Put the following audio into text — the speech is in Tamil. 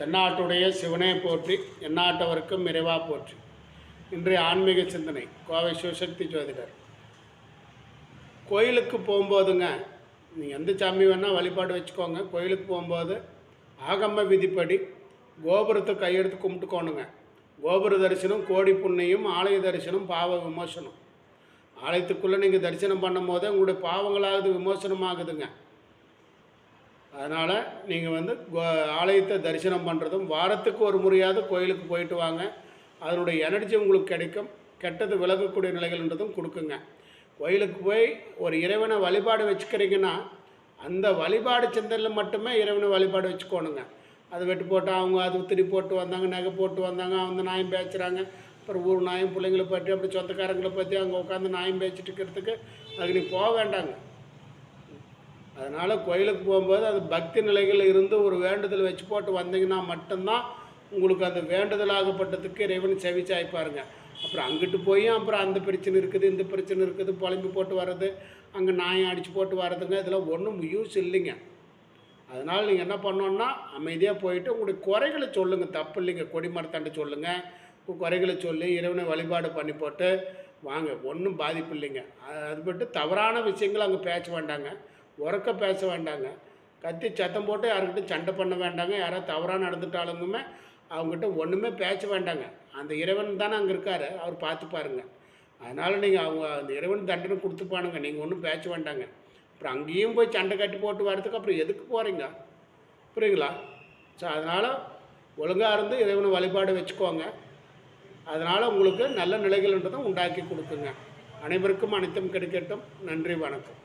தென்னாட்டுடைய சிவனே போற்றி எந்நாட்டவருக்கும் நிறைவா போற்றி. இன்றைய ஆன்மீக சிந்தனை கோவை சிவசக்தி ஜோதிடர். கோயிலுக்கு போகும்போதுங்க நீங்கள் எந்த சாமி வேணால் வழிபாடு வச்சுக்கோங்க. கோயிலுக்கு போகும்போது ஆகம விதிப்படி கோபுரத்தை கையெடுத்து கும்பிட்டுக்கோணுங்க. கோபுர தரிசனம் கோடி புண்ணியம் ஆலய தரிசனம் பாவ விமோசனம். ஆலயத்துக்குள்ளே நீங்கள் தரிசனம் பண்ணும்போது உங்களுடைய பாவங்களாவது விமோசனமாகுதுங்க. அதனால் நீங்கள் வந்து கோ ஆலயத்தை தரிசனம் பண்ணுறதும் வாரத்துக்கு ஒரு முறையாவது கோயிலுக்கு போயிட்டு வாங்க. அதனுடைய எனர்ஜி உங்களுக்கு கிடைக்கும். கெட்டது விலகக்கூடிய நிலைகள்ன்றதும் கொடுக்குங்க. கோயிலுக்கு போய் ஒரு இறைவனை வழிபாடு வச்சுக்கிறீங்கன்னா அந்த வழிபாடு சிந்தனையில் மட்டுமே இறைவனை வழிபாடு வச்சுக்கோணுங்க. அது வெட்டு போட்டு அவங்க அது திரி போட்டு வந்தாங்க நகை போட்டு வந்தாங்க அந்த நாயம் பேசுகிறாங்க அப்புறம் ஊர் நாயும் பிள்ளைங்களை பற்றி அப்படி சொந்தக்காரங்களை பற்றி அங்கே உட்காந்து நாயம் பேச்சுட்டு இருக்கிறதுக்கு அதுக்கு நீ போக வேண்டாங்க. அதனால் கோயிலுக்கு போகும்போது அது பக்தி நிலைகளில் இருந்து ஒரு வேண்டுதல் வச்சு போட்டு வந்தீங்கன்னா மட்டும்தான் உங்களுக்கு அந்த வேண்டுதலாகப்பட்டதுக்கு இறைவன் செவி சாய்ப்பாருங்க. அப்புறம் அங்கிட்டு போய் அப்புறம் அந்த பிரச்சனை இருக்குது இந்த பிரச்சனை இருக்குது புலம்பி போட்டு வர்றது அங்கே நாயம் அடித்து போட்டு வர்றதுங்க இதெல்லாம் ஒன்றும் யூஸ் இல்லைங்க. அதனால் நீங்கள் என்ன பண்ணோன்னா அமைதியாக போயிட்டு உங்களுடைய குறைகளை சொல்லுங்கள் தப்பு இல்லைங்க. கொடிமரத்தாண்ட சொல்லுங்கள் குறைகளை சொல்லி இறைவனை வழிபாடு பண்ணி போட்டு வாங்க. ஒன்றும் பாதிப்பு இல்லைங்க. அது- அது பட்டு தவறான விஷயங்கள் அங்கே பேச வேண்டாங்க. உறக்க பேச வேண்டாங்க. கத்தி சத்தம் போட்டு யாருக்கிட்டும் சண்டை பண்ண வேண்டாங்க. யாராவது தவறாக நடந்துட்டாலுங்குமே அவங்ககிட்ட ஒன்றுமே பேச வேண்டாங்க. அந்த இறைவன் தானே அங்கே இருக்கார். அவர் பார்த்து பாருங்கள் அதனால் நீங்கள் அவங்க அந்த இறைவன் தண்டனை கொடுத்துப்பானுங்க நீங்கள் ஒன்றும் பேச வேண்டாங்க. அப்புறம் அங்கேயும் போய் சண்டை கட்டி போட்டு வரதுக்கு அப்புறம் எதுக்கு போகிறீங்க புரியுங்களா ஸோ அதனால் ஒழுங்காக இருந்து இறைவனை வழிபாடு வச்சுக்கோங்க. அதனால் உங்களுக்கு நல்ல நிலைகள்ன்றதும் உண்டாக்கி கொடுக்குங்க. அனைவருக்கும் அனைத்தும் கிடைக்கட்டும். நன்றி வணக்கம்.